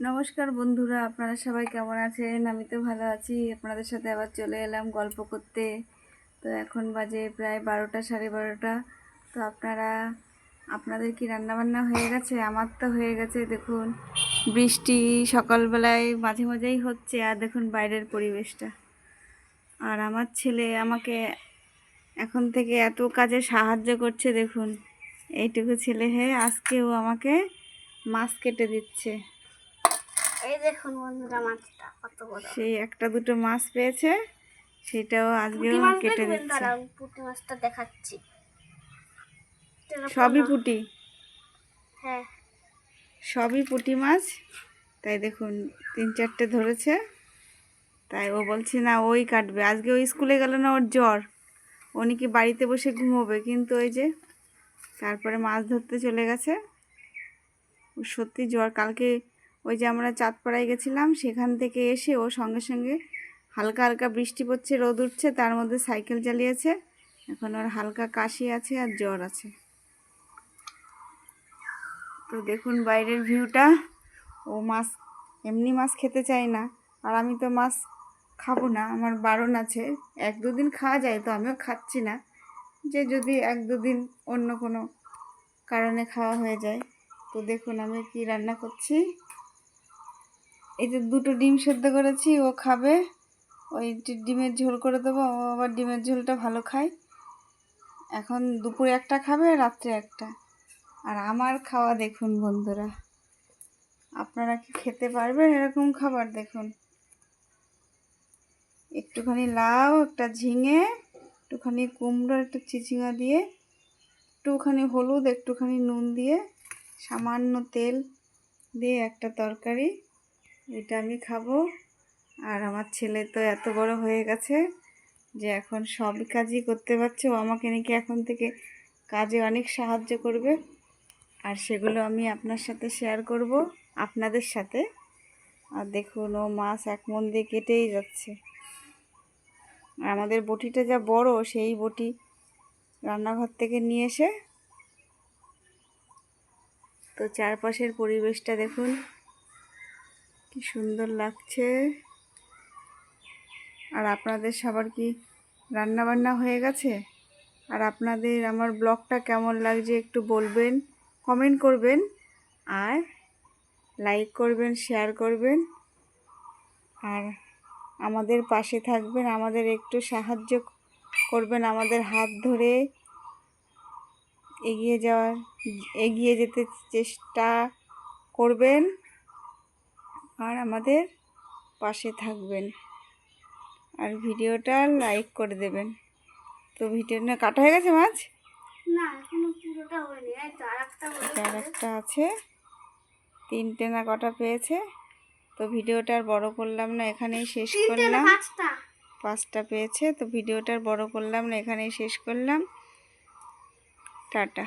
নমস্কার বন্ধুরা, আপনারা সবাই কেমন আছেন? আমি তো ভালো আছি। আপনাদের সাথে আবার চলে এলাম গল্প করতে। তো এখন বাজে প্রায় বারোটা, সাড়ে বারোটা। তো আপনারা, আপনাদের কি রান্নাবান্না হয়ে গেছে? আমার তো হয়ে গেছে, দেখুন। বৃষ্টি সকালবেলায় মাঝে মাঝেই হচ্ছে, আর দেখুন বাইরের পরিবেশটা। আর আমার ছেলে আমাকে এখন থেকে এত কাজে সাহায্য করছে, দেখুন। এইটুকু ছেলে হয়ে আজকেও আমাকে মাছ কেটে দিচ্ছে। এই দেখুন বন্ধুরা মাছটা কত বড়। সেই একটা দুটো মাছ পেয়েছে সেটাও আজকেও কেটে দিচ্ছে। পুঁটি মাছটা দেখাচ্ছি। সবই। পুঁটি? হ্যাঁ। সবই পুঁটি মাছ? তাই দেখুন তিন চারটে ধরেছে। তাই ও বলছে না ওই কাটবে। আজকে ওই স্কুলে গেল না ওর জ্বর। ও নাকি বাড়িতে বসে ঘুমোবে? কিন্তু ওই যে তারপরে মাছ ধরতে চলে গেছে। ও সত্যি জ্বর কালকে ওই যে আমরা চাঁদপাড়ায় গেছিলাম, সেখান থেকে এসে ও সঙ্গে সঙ্গে হালকা হালকা বৃষ্টি পড়ছে, রোদ উঠছে, তার মধ্যে সাইকেল চালিয়েছে। এখন ওর হালকা কাশি আছে আর জ্বর আছে। তো দেখুন বাইরের ভিউটা। ও মাছ, এমনি মাছ খেতে চায় না। আর আমি তো মাছ খাব না, আমার বারণ আছে। এক দুদিন খাওয়া যায় তো, আমিও খাচ্ছি না। যে যদি এক দুদিন অন্য কোনো কারণে খাওয়া হয়ে যায়। তো দেখুন আমি কি রান্না করছি। এই যে দুটো ডিম সেদ্ধ করেছি, ও খাবে। ওই ডিমের ঝোল করে দেবো, ও আবার ডিমের ঝোলটা ভালো খায়। এখন দুপুরে একটা খাবে, রাত্রে একটা। আর আমার খাওয়া দেখুন বন্ধুরা, আপনারা কি খেতে পারবেন এরকম খাবার? দেখুন। একটুখানি লাউ, একটা ঝিঙে, একটুখানি কুমড়ো, একটা চিচিঙা দিয়ে, একটুখানি হলুদ, একটুখানি নুন দিয়ে, সামান্য তেল দিয়ে একটা তরকারি। এটা আমি খাব। আর আমার ছেলে তো এত বড় হয়ে গেছে যে এখন সব কাজই করতে পারছে। ও আমাকে নাকি এখন থেকে কাজে অনেক সাহায্য করবে। আর সেগুলো আমি আপনার সাথে শেয়ার করব, আপনাদের সাথে। আর দেখুন, ও মাছ এক মন দিয়ে কেটেই যাচ্ছে। আর আমাদের বটিটা যা বড়, সেই বটি রান্নাঘর থেকে নিয়ে এসে তো চারপাশের পরিবেশটা দেখুন। কি সুন্দর লাগছে। আর আপনাদের সবার কি রান্না বান্না হয়ে গেছে? আর আপনাদের আমার ব্লগটা কেমন লাগছে একটু বলবেন কমেন্ট করবেন, আর লাইক করবেন শেয়ার করবেন। আর আমাদের পাশে থাকবেন, আমাদের একটু সাহায্য করবেন, আমাদের হাত ধরে এগিয়ে যাওয়ার, এগিয়ে যেতে চেষ্টা করবেন। আর আমাদের পাশে থাকবেন। আর ভিডিওটা লাইক করে দেবেন। তো ভিডিও না কাটা হয়ে গেছে মাছ? না এখনও পুরোটা হয়নি। আর একটা আছে। তিনটে না কটা পেয়েছে। তো ভিডিওটা আর বড় করলাম না এখানেই শেষ করলাম। পাঁচটা? পাঁচটা পেয়েছে। তো ভিডিওটা আর বড় করলাম না এখানেই শেষ করলাম। টাটা।